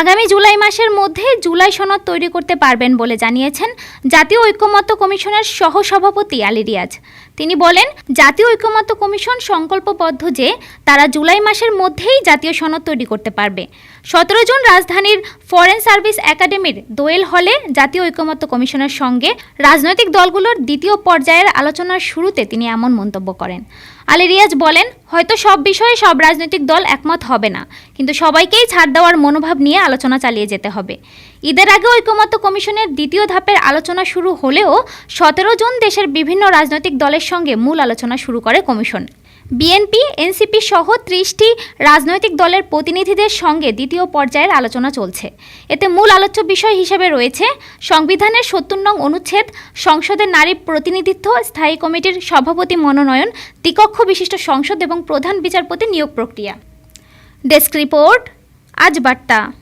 আগামী জুলাই মাসের মধ্যে জুলাই সনদ তৈরি করতে পারবেন বলে জানিয়েছেন জাতীয় ঐক্যমত্য কমিশনের সহসভাপতি আলী রিয়াজ। তিনি বলেন, জাতীয় ঐক্যমত্য কমিশন সংকল্পবদ্ধ যে, তারা জুলাই মাসের মধ্যেই জাতীয় সনদ তৈরি করতে পারবে। সতেরো জন রাজধানীর ফরেন সার্ভিস একাডেমির দোয়েল হলে জাতীয় ঐক্যমত্য কমিশনের সঙ্গে রাজনৈতিক দলগুলোর দ্বিতীয় পর্যায়ের আলোচনার শুরুতে তিনি এমন মন্তব্য করেন। আলী রিয়াজ বলেন হয়তো সব বিষয়ে সব রাজনৈতিক দল একমত হবে না, কিন্তু সবাইকেই ছাড় দেওয়ার মনোভাব নিয়ে আলোচনা চালিয়ে যেতে হবে। ঈদের আগে ঐকমত্য কমিশনের দ্বিতীয় ধাপের আলোচনা শুরু হলেও সতেরো জন দেশের বিভিন্ন রাজনৈতিক দলের সঙ্গে মূল আলোচনা শুরু করে কমিশন। বিএনপি, এনসিপি সহ ত্রিশটি রাজনৈতিক দলের প্রতিনিধিদের সঙ্গে দ্বিতীয় পর্যায়ের আলোচনা চলছে। এতে মূল আলোচ্য বিষয় হিসেবে রয়েছে সংবিধানের সত্তর নং অনুচ্ছেদ, সংসদের নারী প্রতিনিধিত্ব, স্থায়ী কমিটির সভাপতি মনোনয়ন, দ্বিকক্ষ বিশিষ্ট সংসদ এবং প্রধান বিচারপতি নিয়োগ প্রক্রিয়া। ডেস্ক রিপোর্ট আজ বার্তা।